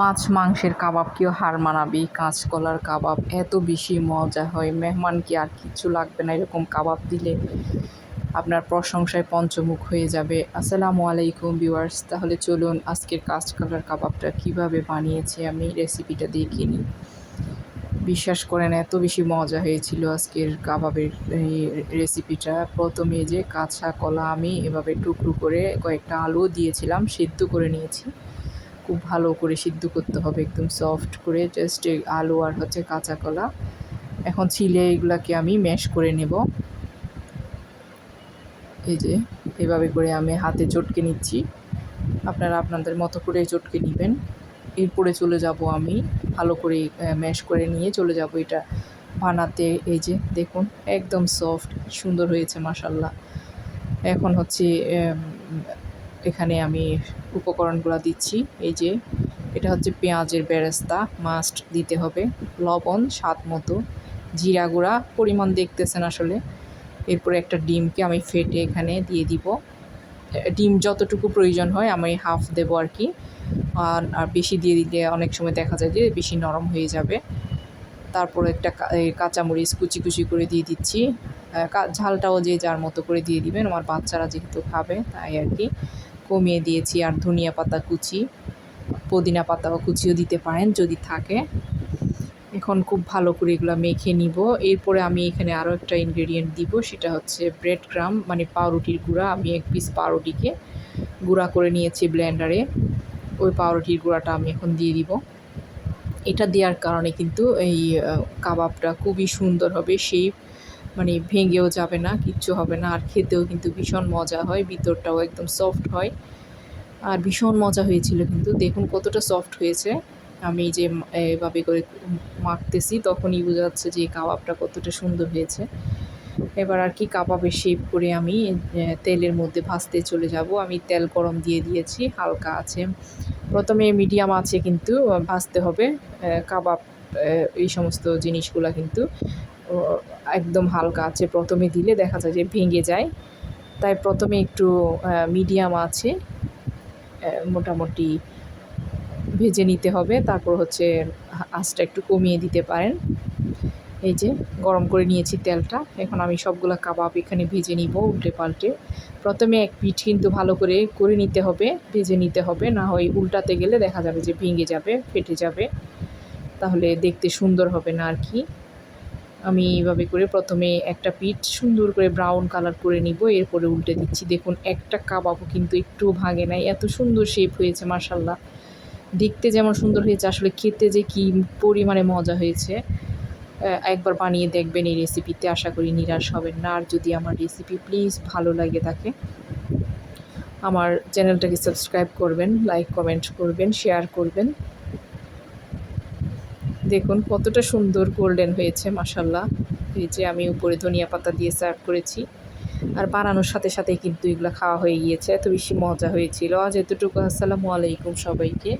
মাছ, মাংসের কাবাব, কেউ হার মানাবি, কাঁচকলার কাবাব, এত বেশি মজা হয়। মেহমান কি আর কিচ্ছু লাগবে না এরকম কাবাব দিলে? আপনার প্রশংসায় পঞ্চমুখ হয়ে যাবে। আসসালামু আলাইকুম ভিউয়ার্স, তাহলে চলুন আজকের কাঁচকলার কাবাবটা কীভাবে বানিয়েছি আমি রেসিপিটা দেখিয়ে নিই। বিশ্বাস করেন, এত বেশি মজা হয়েছিল আজকের কাবাবের রেসিপিটা। প্রথমে যে কাঁচা কলা আমি এভাবে টুকরো করে কয়েকটা আলু দিয়েছিলাম, সিদ্ধ করে নিয়েছি। খুব ভালো করে সিদ্ধ করতে হবে, একদম সফট করে জাস্ট আলু আর হচ্ছে কাঁচা কলা। এখন ছিলে এগুলাকে আমি ম্যাশ করে নেব। এই যে, এভাবে করে আমি হাতে চটকে নিচ্ছি। আপনারা আপনাদের মতো করে চটকে নেবেন। এরপরে চলে যাব আমি ভালো করে ম্যাশ করে নিয়ে চলে যাব এটা বানাতে। এই যে, দেখুন, একদম সফট সুন্দর হয়েছে মাসাল্লাহ এখন হচ্ছে এখানে আমি উপকরণগুলো দিচ্ছি। এই যে, এটা হচ্ছে পেঁয়াজের বেরেস্তা মাস্ট দিতে হবে। লবণ, স্বাদ মতো। জিরা গুঁড়া, পরিমাণ দেখতেছেন আসলে। এরপরে একটা ডিমকে আমি ফেটে এখানে দিয়ে দিব। ডিম যতটুকু প্রয়োজন হয় আমি হাফ দেব আর কি আর বেশি দিয়ে দিলে অনেক সময় দেখা যায় যে বেশি নরম হয়ে যাবে। তারপর একটা কাঁচামরিচ কুচি কুচি করে দিয়ে দিচ্ছি। ঝালটাও যে যার মতো করে দিয়ে দিবেন। আমার বাচ্চারা যেহেতু খাবে, তাই আর কি কমিয়ে দিয়েছি, আর ধনিয়া পাতা কুচি। পুদিনা পাতাও কুচিও দিতে পারেন যদি থাকে। এখন খুব ভালো করে এগুলো মেখে নিব। এরপরে আমি এখানে আরও একটা ইনগ্রেডিয়েন্ট দিব, সেটা হচ্ছে ব্রেড ক্রাম মানে পাউরুটির গুঁড়া। আমি এক পিস পাউরুটিকে গুঁড়া করে নিয়েছি ব্লেন্ডারে ওই পাউরুটির গুঁড়াটা আমি এখন দিয়ে দিব। এটা দেওয়ার কারণে কিন্তু এই কাবাবটা খুবই সুন্দর হবে। সেই মানে ভেঙেও যাবে না, কিচ্ছু হবে না। আর খেতেও কিন্তু ভীষণ মজা হয়, ভিতরটাও একদম সফট হয়। আর ভীষণ মজা হয়েছিল কিন্তু, দেখুন কতটা সফট হয়েছে। আমি যে এভাবে করে মাখতেছি, তখনই বোঝা যাচ্ছে যে কাবাবটা কতটা সুন্দর হয়েছে। এবার আর কি কাবাবের শেপ করে আমি তেলের মধ্যে ভাজতে চলে যাব। আমি তেল গরম দিয়ে দিয়েছি, হালকা আছে। প্রথমে মিডিয়াম আছে কিন্তু, ভাজতে হবে। কাবাব এই সমস্ত জিনিসগুলো কিন্তু। একদম হালকা আছে। প্রথমে দিলে দেখা যায় যে ভেঙে যায়। তাই প্রথমে একটু মিডিয়াম আছে। মোটামুটি ভেজে নিতে হবে। তারপর হচ্ছে আঁচটা একটু কমিয়ে দিতে পারেন। এই যে, গরম করে নিয়েছি তেলটা। এখন আমি সবগুলো কাবাব এখানে ভেজে নিব উল্টে পাল্টে। প্রথমে এক পিঠ কিন্তু ভালো করে করে নিতে হবে, ভেজে নিতে হবে। না হয় উল্টাতে গেলে দেখা যাবে যে ভেঙে যাবে, ফেটে যাবে। তাহলে দেখতে সুন্দর হবে না আর কি। আমি এইভাবে করে প্রথমে একটা পিঠ সুন্দর করে ব্রাউন কালার করে নিব, এরপরে উল্টে দিচ্ছি। দেখুন, একটা কাবাবও কিন্তু একটু ভাঙে নাই। এত সুন্দর শেপ হয়েছে মার্শাল্লাহ দেখতে যেমন সুন্দর হয়েছে, আসলে খেতে যে কী পরিমাণে মজা হয়েছে। একবার বানিয়ে দেখবেন এই রেসিপিতে আশা করি নিরাশ হবেন না। আর যদি আমার রেসিপি প্লিজ ভালো লাগে থাকে আমার চ্যানেলটাকে সাবস্ক্রাইব করবেন লাইক কমেন্ট করবেন শেয়ার করবেন। দেখুন, কতটা সুন্দর গোল্ডেন হয়েছে মাসাল্লাহ এই যে আমি উপরে ধনিয়া পাতা দিয়ে সার্ভ করেছি। আর বানানোর সাথে সাথে কিন্তু এগুলো খাওয়া হয়ে গিয়েছে। এত বেশি মজা হয়েছিল। আজ এতটুকু। আসসালামু আলাইকুম সবাইকে।